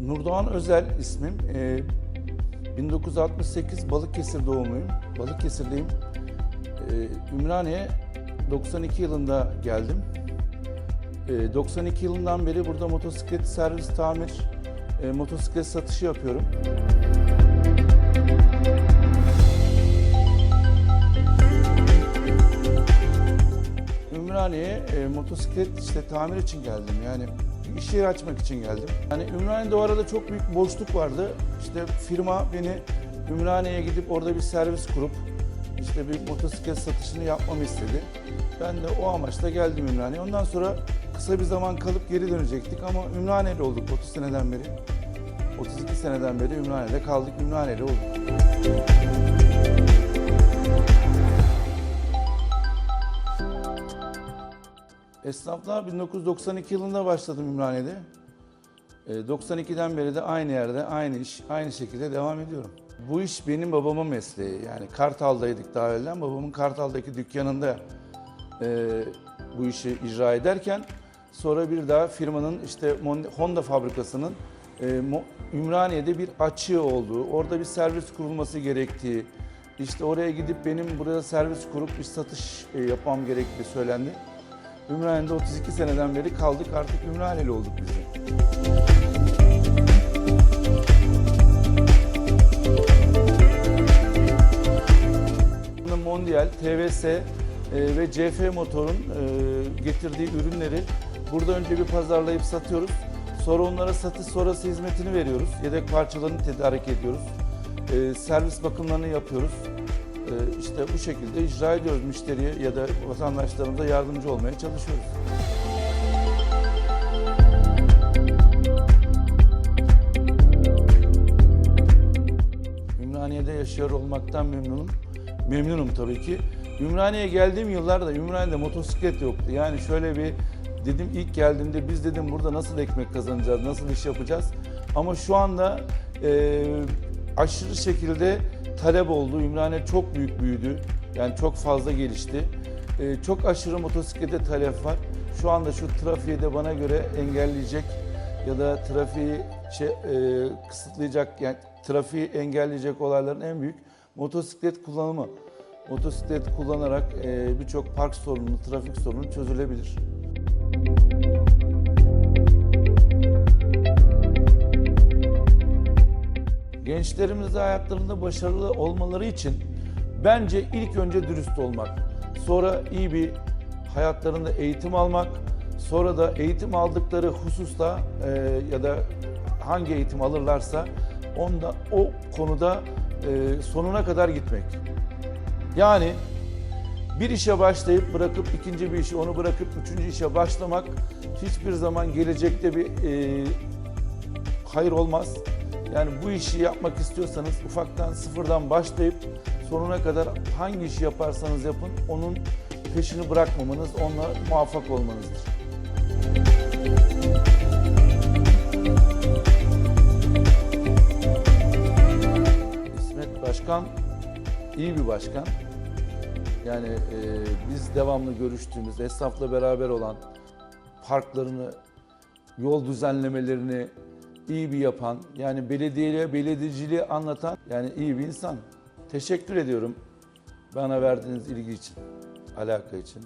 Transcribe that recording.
Nurdoğan Özel ismim. Ee, 1968 Balıkesir doğumluyum. Balıkesirliyim. Ee, Ümraniye 92 yılında geldim. Ee, 92 yılından beri burada motosiklet servis tamir, e, motosiklet satışı yapıyorum. Ümraniye'ye e, motosiklet işte tamir için geldim. Yani iş yeri açmak için geldim. Yani Ümraniye'de o arada çok büyük boşluk vardı. İşte firma beni Ümraniye'ye gidip orada bir servis kurup işte bir motosiklet satışını yapmamı istedi. Ben de o amaçla geldim Ümraniye'ye. Ondan sonra kısa bir zaman kalıp geri dönecektik ama Ümraniye'de olduk 30 seneden beri. 32 seneden beri Ümraniye'de kaldık, Ümraniye'de olduk. Esnaflar 1992 yılında başladım Ümraniye'de. Ee, 92'den beri de aynı yerde, aynı iş, aynı şekilde devam ediyorum. Bu iş benim babamın mesleği. Yani Kartal'daydık daha evvelden. Babamın Kartal'daki dükkanında e, bu işi icra ederken sonra bir daha firmanın işte Honda fabrikasının e, Ümraniye'de bir açığı olduğu, orada bir servis kurulması gerektiği, işte oraya gidip benim burada servis kurup bir satış e, yapmam gerektiği söylendi. Ümraniye'de 32 seneden beri kaldık artık Ümraniyeli olduk biz de. Mondial, TVS e, ve CF motorun e, getirdiği ürünleri burada önce bir pazarlayıp satıyoruz. Sonra onlara satış sonrası hizmetini veriyoruz. Yedek parçalarını tedarik ediyoruz. E, Servis bakımlarını yapıyoruz. E, İşte bu şekilde icra ediyoruz müşteriye ya da vatandaşlarımıza yardımcı olmaya çalışıyoruz. Ümraniye'de yaşıyor olmaktan memnunum. Memnunum tabii ki. Ümraniye'ye geldiğim yıllarda Ümraniye'de motosiklet yoktu. Yani şöyle bir dedim ilk geldiğimde biz dedim burada nasıl ekmek kazanacağız, nasıl iş yapacağız. Ama şu anda e, aşırı şekilde talep oldu. Ümraniye çok büyük büyüdü. Yani çok fazla gelişti. E, çok aşırı motosiklete talep var. Şu anda şu trafiği de bana göre engelleyecek ya da trafiği şey, e, kısıtlayacak yani trafiği engelleyecek olayların en büyük motosiklet kullanımı. Motosiklet kullanarak e, birçok park sorunu, trafik sorunu çözülebilir. Gençlerimiz de hayatlarında başarılı olmaları için bence ilk önce dürüst olmak, sonra iyi bir hayatlarında eğitim almak, sonra da eğitim aldıkları hususta e, ya da hangi eğitim alırlarsa onda o konuda e, sonuna kadar gitmek. Yani bir işe başlayıp bırakıp ikinci bir işi onu bırakıp üçüncü işe başlamak hiçbir zaman gelecekte bir e, hayır olmaz. Yani bu işi yapmak istiyorsanız ufaktan sıfırdan başlayıp sonuna kadar hangi işi yaparsanız yapın onun peşini bırakmamanız, onunla muvaffak olmanızdır. İsmet Başkan iyi bir başkan. Yani e, biz devamlı görüştüğümüz, esnafla beraber olan parklarını, yol düzenlemelerini iyi bir yapan, yani belediyeye, belediyeciliği anlatan yani iyi bir insan. Teşekkür ediyorum bana verdiğiniz ilgi için, alaka için.